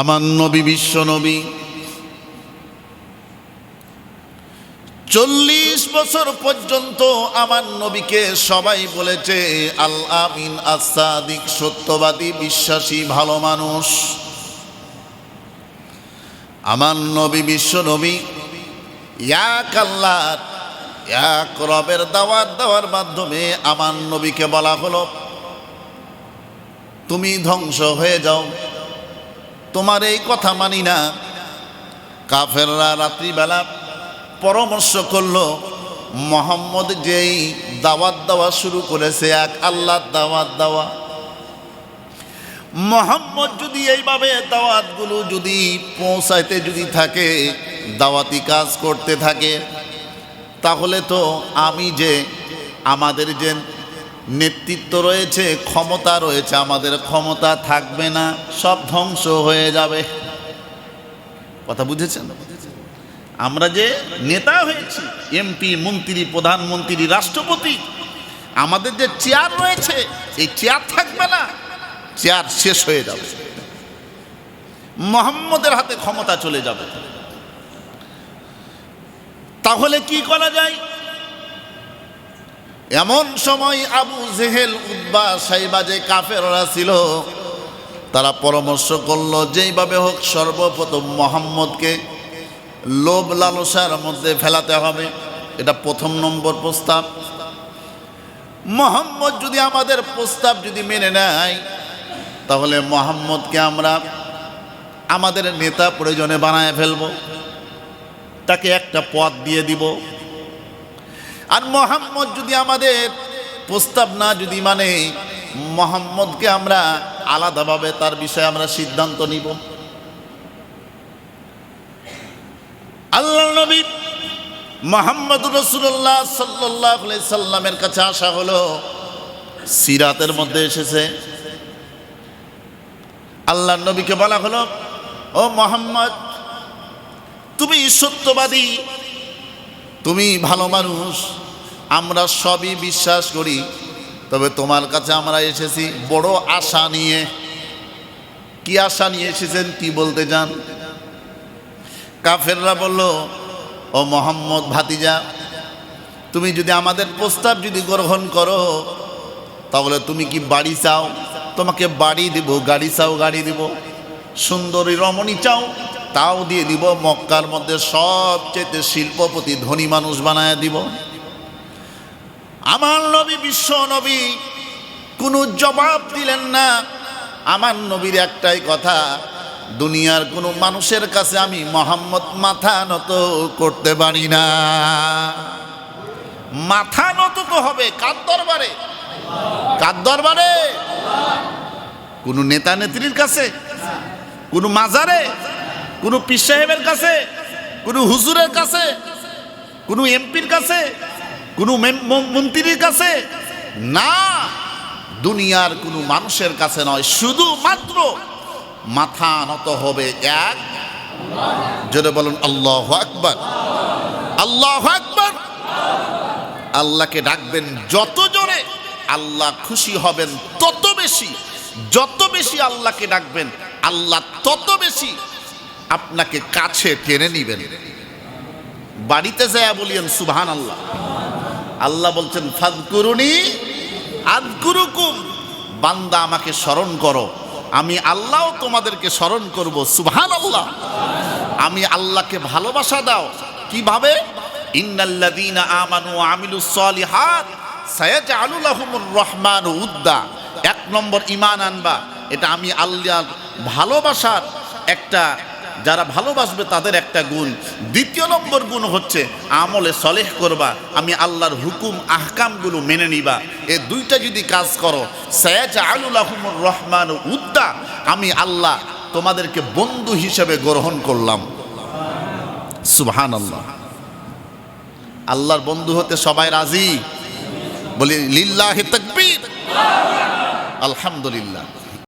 আমার নবী, বিশ্ব নবী। চল্লিশ বছর পর্যন্ত আমার নবীকে সবাই বলেছে, আল আমিন আসাদিক সত্যবাদী, বিশ্বাসী, ভালো মানুষ। আমার নবী, বিশ্ব নবী এক আল্লাহ এক রবের দাওয়াত দেওয়ার মাধ্যমে আমার নবীকে বলা হলো, তুমি ধ্বংস হয়ে যাও। তোমার এই কথা মানি না। কাফেররা রাত্রিবেলা পরামর্শ করল, মোহাম্মদ যেই দাওয়াত দেওয়া শুরু করেছে, এক আল্লাহর দাওয়াত দেওয়া। মোহাম্মদ যদি এইভাবে দাওয়াতগুলো যদি পৌঁছাইতে যদি থাকে, দাওয়াতি কাজ করতে থাকে, তাহলে তো আমি যে আমাদের যে নেতৃত্ব রয়েছে, ক্ষমতা রয়েছে, আমাদের ক্ষমতা থাকবে না, সব ধ্বংস হয়ে যাবে। কথা বুঝেছেন? আমরা যে নেতা হয়েছি এমপি মন্ত্রী, প্রধানমন্ত্রী, রাষ্ট্রপতি, আমাদের যে চেয়ার রয়েছে, এই চেয়ার থাকবে না, চেয়ার শেষ হয়ে যাবে। মোহাম্মদের হাতে ক্ষমতা চলে যাবে। তাহলে কি করা যায়? এমন সময় আবু জেহেল উদ্বা সাইবা যে কাফেররা ছিল, তারা পরামর্শ করল, যেইভাবে হোক সর্বপ্রথম মোহাম্মদকে লোভ লালসার মধ্যে ফেলাতে হবে। এটা প্রথম নম্বর প্রস্তাব। মোহাম্মদ যদি আমাদের প্রস্তাব যদি মেনে নেয়, তাহলে মোহাম্মদকে আমরা আমাদের নেতা প্রয়োজনে বানায় ফেলব। তাকে একটা পদ দিয়ে দিব। আর মোহাম্মদ যদি আমাদের প্রস্তাব না যদি মানে মোহাম্মদকে আমরা আলাদাভাবে তার বিষয়ে আমরা সিদ্ধান্ত নিব। আল্লাহ নবী মোহাম্মদ রসুল্লাহ সাল্লাহ সাল্লামের কাছে আসা হলো, সিরাতের মধ্যে এসেছে। আল্লাহ নবীকে বলা হলো, ও মোহাম্মদ, তুমি সত্যবাদী তুমি ভালো মানুষ, আমরা সবই বিশ্বাস করি, তবে তোমার কাছে আমরা এসেছি বড় আশা নিয়ে। কি আশা নিয়ে এসেছেন, কি বলতে চান? কাফেররা বলল, ও মোহাম্মদ ভাতিজা, তুমি যদি আমাদের প্রস্তাব যদি গ্রহণ করো, তাহলে তুমি কি বাড়ি চাও? তোমাকে বাড়ি দিব, গাড়ি চাও, গাড়ি দিব। সুন্দরী রমণী চাও তাও দিয়ে দিব, মক্কার মধ্যে সবচেয়ে শিল্পপতি ধনী মানুষ বানায় দিব। আমার নবী, বিশ্ব নবী, কোনো জবাব দিলেন না। আমার নবীর একটাই কথা, দুনিয়ার কোনো মানুষের কাছে আমি মোহাম্মদ মাথা নত করতে পারি না। মাথা নত তো হবে, কার দরবারে? কার দরবারে? কোনো নেতা নেত্রীর কাছে? কোনো মাজারে? কোনো পীর সাহেবের কাছে, কোনো হুজুরের কাছে, কোনো এমপির কাছে, কোনো মন্ত্রীর কাছে, না, দুনিয়ার কোনো মানুষের কাছে নয়। শুধুমাত্র মাথা নত হবে এক। জোরে বলুন, আল্লাহ আকবর। আল্লাহ আকবর। আল্লাহকে ডাকবেন যত জোরে আল্লাহ খুশি হবেন তত বেশি। যত বেশি আল্লাহকে ডাকবেন, আল্লাহ তত বেশি আপনাকে কাছে টেনে নিবেন। বাড়িতে যায় বলিয়েন সুবহান আল্লাহ আল্লাহ বলছেন, ফাদকুরুনি আদকুরুকুম। বান্দা আমাকে স্মরণ করো। আমি আল্লাহও তোমাদেরকে স্মরণ করব সুবহান আল্লাহ আমি আল্লাহকে ভালোবাসা দাও। কীভাবে? ইন্নাল্লাযীনা আমানু আমিলুস সলিহাত সায়াজআলু লাহুমুর রহমান উদ্দা। এক নম্বর ঈমান আনবা। এটা আমি আল্লাহর ভালোবাসার একটা যারা ভালোবাসবে তাদের একটা গুণ। দ্বিতীয় নম্বর গুণ হচ্ছে আমলে সলেহ করবা, আমি আল্লাহর হুকুম, আহকামগুলো মেনে নিবা। এ দুইটা যদি কাজ করো সয়াজ আহমুর রহমান উদ্দা, আমি আল্লাহ তোমাদেরকে বন্ধু হিসেবে গ্রহণ করলাম। সুবহান আল্লাহ আল্লাহর বন্ধু হতে সবাই রাজি? বলি, লিল্লাহ তকবীর। আলহামদুলিল্লাহ।